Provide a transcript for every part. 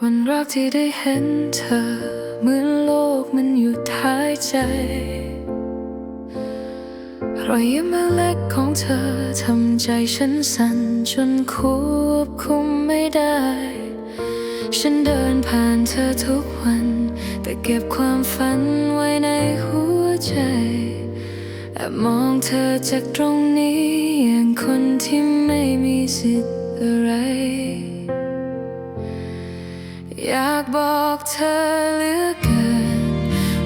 รักที่ได้เห็นเธอเหมือนโลกมันหยุดหายใจ รอยยิ้มเล็กของเธอทำใจฉันสั่นจนควบคุมไม่ได้ ฉันเดินผ่านเธอทุกวัน แต่เก็บความฝันไว้ในหัวใจแอบมองเธอจากตรงนี้อย่างคนที่ไม่มีสิทธิ์อะไร อยากบอกเธอเหลือเกิน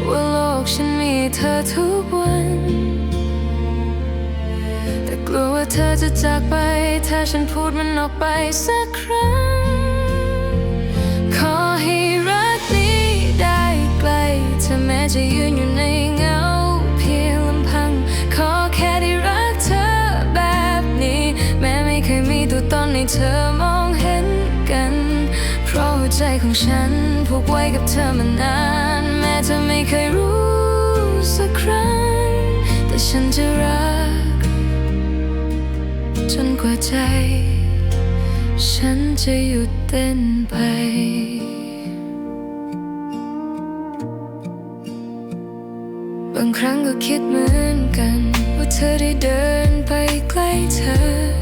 ว่าโลกฉันมีเธอทุกวัน แต่กลัวว่าเธอจะจากไป ถ้าฉันพูดมันออกไปสักครั้ง ขอให้รักนี้ได้ไกลเธอแม้จะยืนอยู่ในเงาเพียงลำพัง ขอแค่ได้รักเธอแบบนี้ แม้ไม่เคยมีตัวตนให้เธอ ใจของฉันผูกไว้กับเธอมานาน แม้เธอไม่เคยรู้สักครั้ง แต่ฉันจะรัก จนกว่าใจ ฉันจะหยุดเต้นไปบางครั้งก็คิดเหมือนกัน ว่าเธอได้เดินไปใกล้เธอ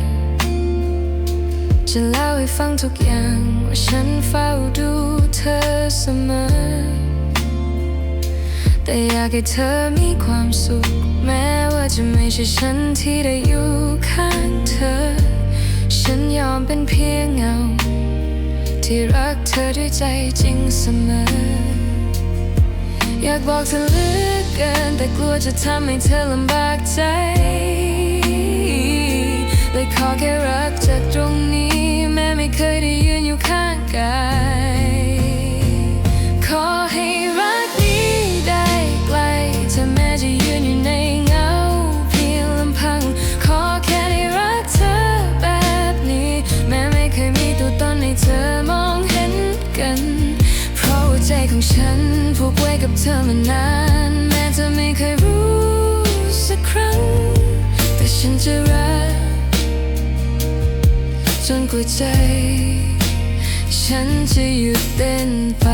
จะเล่าให้ฟังทุกอย่าง ว่าฉันเฝ้าดูเธอเสมอ แต่อยากให้เธอมีความสุข แม้ว่าจะไม่ใช่ฉันที่ได้อยู่ข้างเธอ ฉันยอมเป็นเพียงเงา ที่รักเธอด้วยใจจริงเสมอ อยากบอกเธอเหลือเกิน แต่กลัวจะทำให้เธอลำบากใจเลยขอแค่รักจาก กับเธอมานานแม้เธอไม่เคยรู้สักครั้ง แต่ฉันจะรักจนกว่าใจ ฉันจะหยุดเต้นไป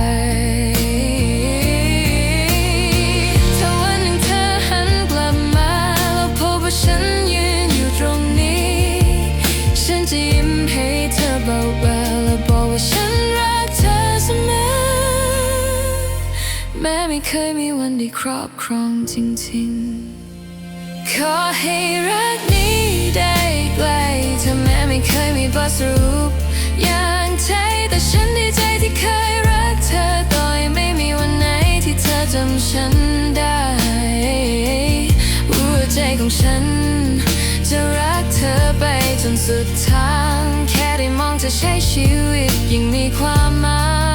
แม้ไม่เคยมีวันได้ครอบครองจริงๆ ขอให้รักนี้ได้ไกลเธอแม้ไม่เคยมีบทสรุปอย่างใจแต่ฉันดีใจที่เคยรักเธอต่อยไม่มีวันไหนที่เธอจำฉันได้หัวใจของฉัน จะรักเธอไปจนสุดทาง แค่ได้มองเธอใช้ชีวิตยิ่งมีความหมาย